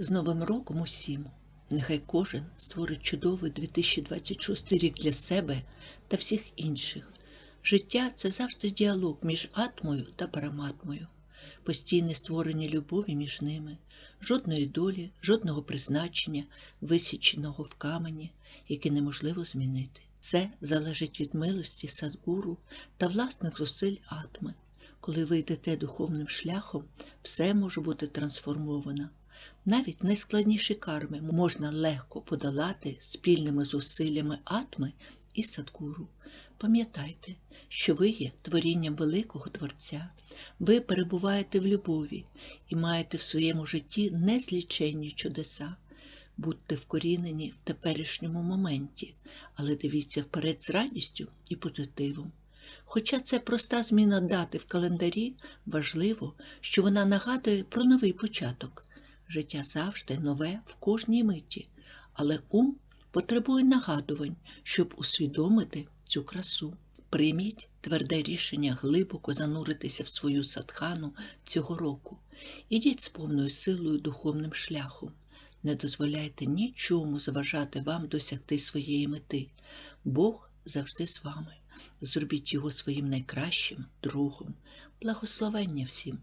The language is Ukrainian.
З Новим роком усім! Нехай кожен створить чудовий 2026 рік для себе та всіх інших. Життя це завжди діалог між атмою та параматмою, постійне створення любові між ними, жодної долі, жодного призначення, висіченого в камені, яке неможливо змінити. Це залежить від милості садгуру та власних зусиль атми. Коли ви йдете духовним шляхом, все може бути трансформовано. Навіть найскладніші карми можна легко подолати спільними зусиллями атми і садгуру. Пам'ятайте, що ви є творінням великого Творця, ви перебуваєте в любові і маєте в своєму житті незліченні чудеса. Будьте вкорінені в теперішньому моменті, але дивіться вперед з радістю і позитивом. Хоча це проста зміна дати в календарі, важливо, що вона нагадує про новий початок. Життя завжди нове в кожній миті, але ум потребує нагадувань, щоб усвідомити цю красу. Прийміть тверде рішення глибоко зануритися в свою садхану цього року. Ідіть з повною силою духовним шляхом. Не дозволяйте нічому заважати вам досягти своєї мети. Бог завжди з вами. Зробіть його своїм найкращим другом. Благословення всім!